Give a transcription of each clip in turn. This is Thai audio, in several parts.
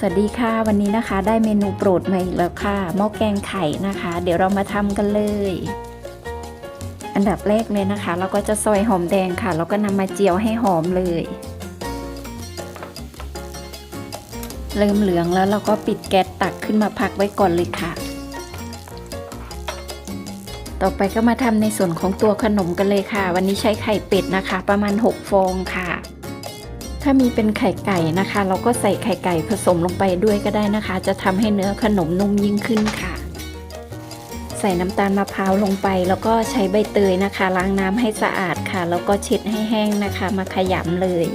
สวัสดีค่ะวันนี้นะคะ ได้เมนูโปรดมาอีกแล้วค่ะหม้อแกงไข่นะคะ เดี๋ยวเรามาทำกันเลย อันดับแรกเลยนะคะ เราก็จะซอยหอมแดงค่ะ แล้วก็นำมาเจียวให้หอมเลย เริ่มเหลืองแล้วเราก็ปิดแก๊สตักขึ้นมาพักไว้ก่อนเลยค่ะ ต่อไปก็มาทำในส่วนของตัวขนมกันเลยค่ะ วันนี้ใช้ไข่เป็ดนะคะ ประมาณ 6 ฟองค่ะ ถ้ามีเป็นไข่ไก่นะคะ เราก็ใส่ไข่ไก่ผสมลงไปด้วยก็ได้นะคะ จะทำให้เนื้อขนมนุ่มยิ่งขึ้นค่ะ ใส่น้ำตาลมะพร้าวลงไป แล้วก็ใช้ใบเตยนะคะ ล้างน้ำให้สะอาดค่ะ แล้วก็เช็ดให้แห้งนะคะ มาขยำเลย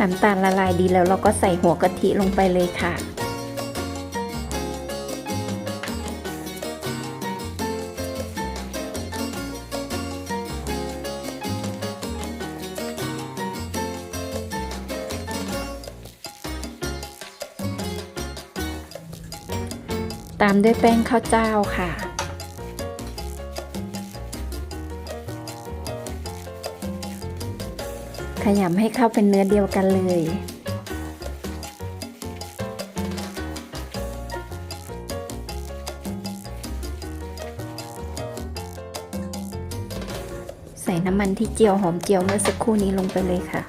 น้ำตาลละลายดีแล้วเราก็ใส่หัวกะทิลงไปเลยค่ะ ตามด้วยแป้งข้าวเจ้าค่ะ ขยำให้เข้าเป็นเนื้อเดียวกันเลย ใส่น้ำมันที่เจียวหอมเจียวเมื่อสักครู่นี้ลงไปเลยค่ะ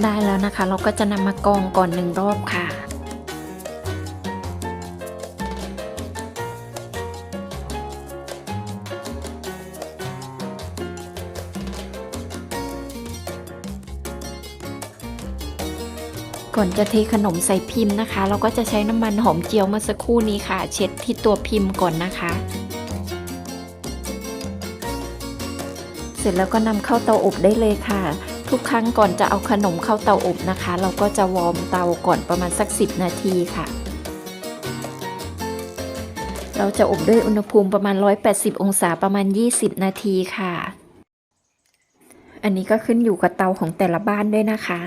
ได้แล้วนะคะ เราก็จะนำมากรองก่อนหนึ่งรอบค่ะก่อนจะเทขนมใส่พิมพ์นะคะ เราก็จะใช้น้ำมันหอมเจียวเมื่อสักครู่นี้ค่ะ เช็ดที่ตัวพิมพ์ก่อนนะคะ เสร็จแล้วก็นำเข้าเตาอบได้เลยค่ะ ทุกครั้งก่อนจะเอาขนมเข้าเตาอบนะคะ เราก็จะวอร์มเตาก่อนประมาณสัก 10 นาทีค่ะ เราจะอบด้วยอุณหภูมิประมาณ 180 องศาประมาณ 20 นาทีค่ะ อันนี้ก็ขึ้นอยู่กับเตาของแต่ละบ้านด้วยนะคะ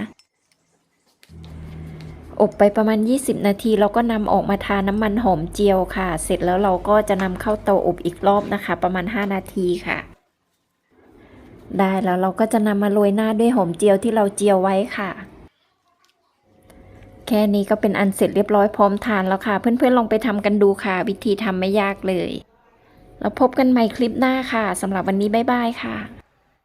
อบไปประมาณ 20 นาที เราก็นำออกมาทาน้ำมันหอมเจียวค่ะ เสร็จแล้วเราก็จะนำเข้าเตาอบอีกรอบนะคะ ประมาณ 5 นาทีค่ะ ได้แล้วเราก็จะนำมาโรยหน้าด้วยหอมเจียวที่เราเจียวไว้ค่ะ แค่นี้ก็เป็นอันเสร็จเรียบร้อยพร้อมทานแล้วค่ะ เพื่อนๆลองไปทำกันดูค่ะ วิธีทำไม่ยากเลย แล้วพบกันใหม่คลิปหน้าค่ะสำหรับวันนี้บ๊ายบายค่ะ